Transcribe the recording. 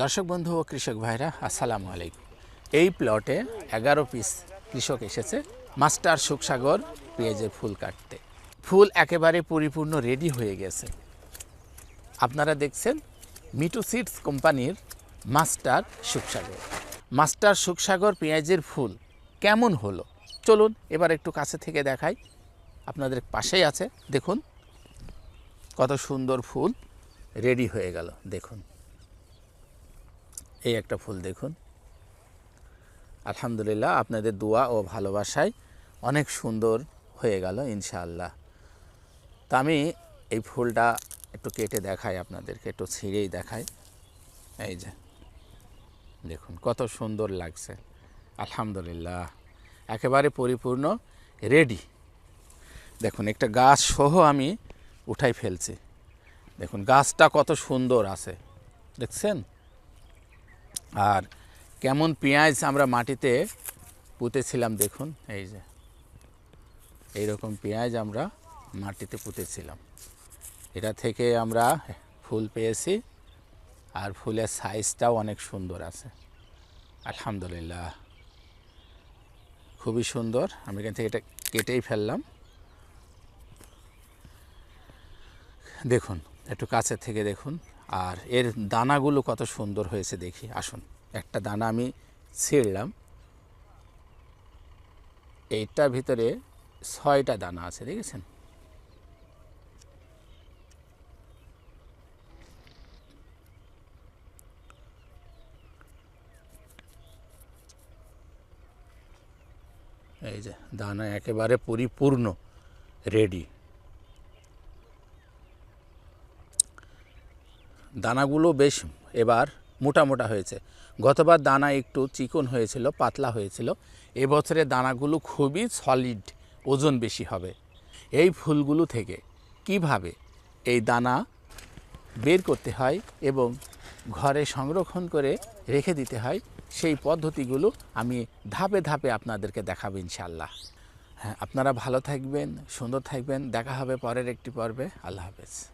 দর্শক বন্ধু ও কৃষক ভাইরা, আসসালামু আলাইকুম। এই প্লটে এগারো পিস কৃষক এসেছে মাস্টার সুখসাগর পেঁয়াজের ফুল কাটতে। ফুল একেবারে পরিপূর্ণ রেডি হয়ে গেছে। আপনারা দেখছেন মিটু সিডস কোম্পানির মাস্টার সুখসাগর। মাস্টার সুখসাগর পেঁয়াজের ফুল কেমন হলো? চলুন এবার একটু কাছে থেকে দেখাই। আপনাদের পাশেই আছে, দেখুন, কত সুন্দর ফুল রেডি হয়ে গেল, দেখুন। এই একটা ফুল দেখুন। আলহামদুলিল্লাহ আপনাদের দোয়া ও ভালোবাসায় অনেক সুন্দর হয়ে গেল ইনশাআল্লাহ। তা আমি এই ফুলটা একটু কেটে দেখাই আপনাদেরকে, একটু ছিঁড়েই দেখাই। এই যে, দেখুন কত সুন্দর লাগছে। আলহামদুলিল্লাহ, একেবারে পরিপূর্ণ রেডি দেখুন একটা গাছ সহ আমি উঠাই ফেলছি। দেখুন গাছটা কত সুন্দর আছে। দেখছেন? আর কেমন পেঁয়াজ আমরা মাটিতে পুঁতেছিলাম দেখুন, এই যে। এইরকম পেঁয়াজ আমরা মাটিতে পুঁতেছিলাম। এটা থেকে আমরা ফুল পেয়েছি আর ফুলের সাইজটাও অনেক সুন্দর আছে। আলহামদুলিল্লাহ। খুবই সুন্দর। আমি এখান থেকে এটা কেটেই ফেললাম। দেখুন, একটু কাছের থেকে দেখুন। আর এর দানাগুলো কত সুন্দর হয়েছে দেখি, আসুন। একটা দানা আমি ছিঁড়লাম। এইটার ভিতরে ছয়টা দানা আছে, দেখেছেন? এই যে, দানা একেবারে পরিপূর্ণ রেডি দানাগুলো বেশ এবার মোটা মোটা হয়েছে। গতবার দানা একটু চিকন হয়েছিল, পাতলা হয়েছিল। এবছরে দানাগুলো খুবই সলিড ওজন বেশি হবে। এই ফুলগুলো থেকে কীভাবে এই দানা বের করতে হয় এবং ঘরে সংরক্ষণ করে রেখে দিতে হয়, সেই পদ্ধতিগুলো আমি ধাপে ধাপে আপনাদেরকে দেখাবো ইনশাল্লাহ হ্যাঁ আপনারা ভালো থাকবেন, সুন্দর থাকবেন। দেখা হবে পরের একটি পর্বে। আল্লাহ হাফেজ।